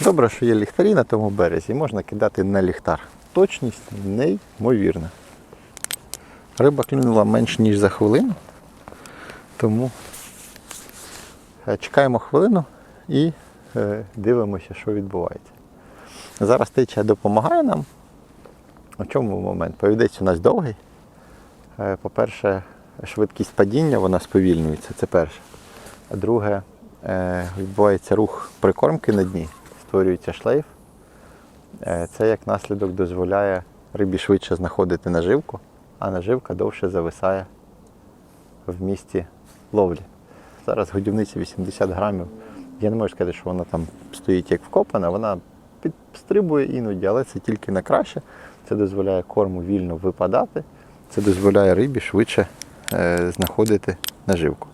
Добре, що є ліхтарі на тому березі, можна кидати на ліхтар. Точність неймовірна. Риба клюнула менш ніж за хвилину, тому е, чекаємо хвилину і е, дивимося, що відбувається. Зараз течія допомагає нам. У чому момент? Повідець у нас довгий. Е, По-перше, швидкість падіння вона сповільнюється, це перше. А друге, відбувається рух прикормки на дні, створюється шлейф. Е, Це як наслідок дозволяє рибі швидше знаходити наживку, а наживка довше зависає в місті ловлі. Зараз годівниця 80 грамів. Я не можу сказати, що вона там стоїть як вкопана, вона підстрибує іноді, але це тільки на краще. Це дозволяє корму вільно випадати, це дозволяє рибі швидше е, знаходити наживку.